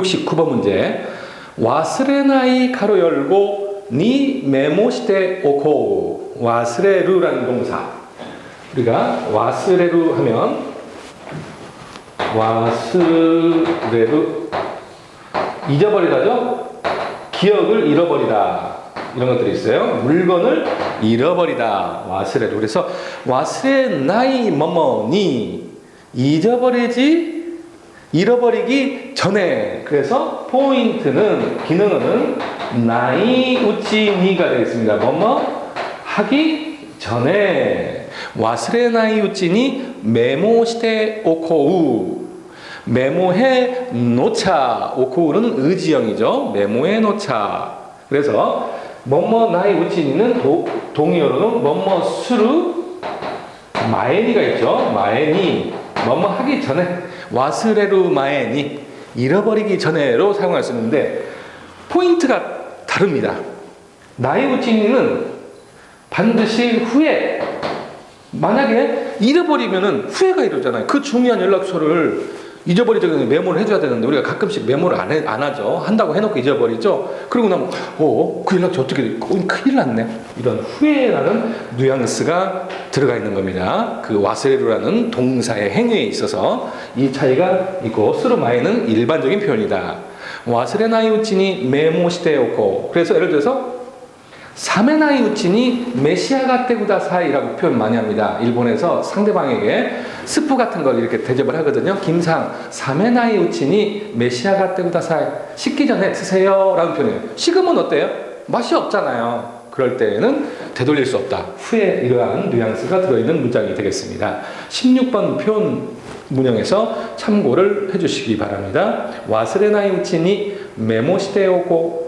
69번 문제. 와스레나이 가로 열고 니 메모시대 오코 와스레루라는 동사. 우리가 와스레루 하면 와스레루 잊어버리다죠? 기억을 잃어버리다. 이런 것들이 있어요. 물건을 잃어버리다. 와스레루. 그래서 와스레 나이 뭐뭐니 잊어버리지 잃어버리기 전에 그래서 포인트는 기능은 나이 우찌니가 되겠습니다. 뭐뭐 하기 전에 와스레 나이 우찌니 메모 시대 오코우 메모해 놓자 오코우는 의지형이죠. 메모해 놓자. 그래서 뭐뭐 나이 우찌니는 도, 동의어로는 뭐뭐 수루 마에니가 있죠. 마에니 뭐뭐 하기 전에 와스레루 마에니 잃어버리기 전에로 사용할 수 있는데 포인트가 다릅니다. 나이우치니는 반드시 후에 만약에 잃어버리면은 후회가 이러잖아요. 그 중요한 연락처를 잊어버리기 전에 메모를 해줘야 되는데 우리가 가끔씩 메모를 안, 해, 안 하죠. 한다고 해놓고 잊어버리죠. 그리고 나면 어, 그 연락처 어떻게 돼? 어, 큰일 났네. 이런 후회라는 뉘앙스가 들어가 있는 겁니다. 그 와스레루라는 동사의 행위에 있어서 이 차이가 있고 스루마이는 일반적인 표현이다. 와스레나이 우치니 메모 시대였고 그래서 예를 들어서 사메나이 우치니 메시아가 때구다 사이라고 표현 많이 합니다. 일본에서 상대방에게 스프 같은 걸 이렇게 대접을 하거든요. 김상 사메나이 우치니 메시아가 때구다 사이 식기 전에 드세요 라는 표현이에요. 식으면 어때요? 맛이 없잖아요. 그럴 때에는 되돌릴 수 없다. 후에 이러한 뉘앙스가 들어있는 문장이 되겠습니다. 16번 표현 문형에서 참고를 해주시기 바랍니다. 와스레나이 우치니 메모 시대오고